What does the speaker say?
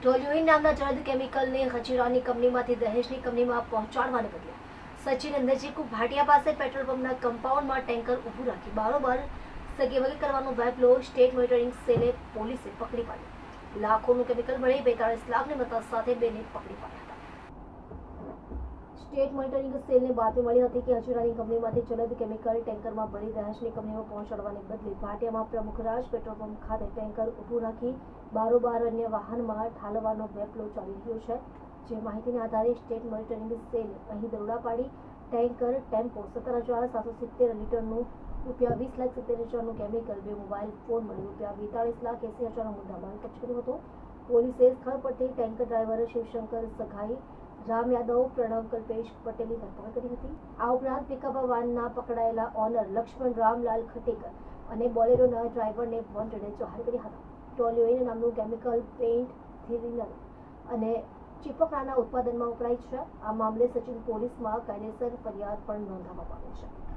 Toluene નામના જળદ કેમિકલને હજીરાની કંપનીમાંથી દહેજની કંપનીમાં પહોંચાડવાને બદલે સચિન અંદરજીકુ ભાટિયા પાસે પેટ્રોલ પંપના કમ્પાઉન્ડમાં ટેન્કર ઊભું રાખી બારોબાર સગેવગી કરવાનો વેપલો સ્ટેટ મોનિટરિંગ સેલે પોલીસે પકડી પાડ્યો. લાખોનું કેમિકલ મળી બેતાળીસ લાખની મતા સાથે બેને પકડી પાડ્યા. સ્ટેટ મોનિટરિંગ સેલને બાતમી મળી હતી કે હજીરાની કંપનીમાંથી જલદ કેમિકલ ટેન્કરમાં ભરી દહેજની કંપનીમાં પહોંચાડવાને બદલે ભાટિયામાં પ્રમુખરાજ પેટ્રોલ પંપ ખાતે ટેન્કર ઊભું રાખી બારોબાર અન્ય વાહનમાં ઠાલવાનો વેપલો ચાલી રહ્યો છે. જે માહિતીના આધારે સ્ટેટ મોનિટરિંગ સેલ અહીં દરોડા પાડી ટેન્કર ટેમ્પો સત્તર હજાર સાતસો સિત્તેર લીટરનું રૂપિયા વીસ લાખ સિત્તેર હજારનું કેમિકલ બે મોબાઈલ ફોન મળી રૂપિયા બેતાળીસ લાખ એસી હજારનો મુદ્દામાલ કબજે કર્યો હતો. પોલીસે સ્થળ પરથી ટેન્કર ડ્રાઈવર શિવશંકર સઘાઈ રામ યાદવ, પ્રણવ કલ્પેશ પટેલની ધરપકડ કરી હતી. આ ઉપરાંત પિકઅપ વાનના પકડાયેલા ઓનર લક્ષ્મણ રામલાલ ખટેકર અને બોલેરોના ડ્રાઈવરને વોન્ટેડે જાહેર કર્યા હતા. ટોલિયોઇન નામનું કેમિકલ પેઇન્ટ થિરિનલ અને ચીપકડાના ઉત્પાદનમાં વપરાય છે. આ મામલે સચિન પોલીસમાં કાયદેસર ફરિયાદ પણ નોંધાવવામાં આવી છે.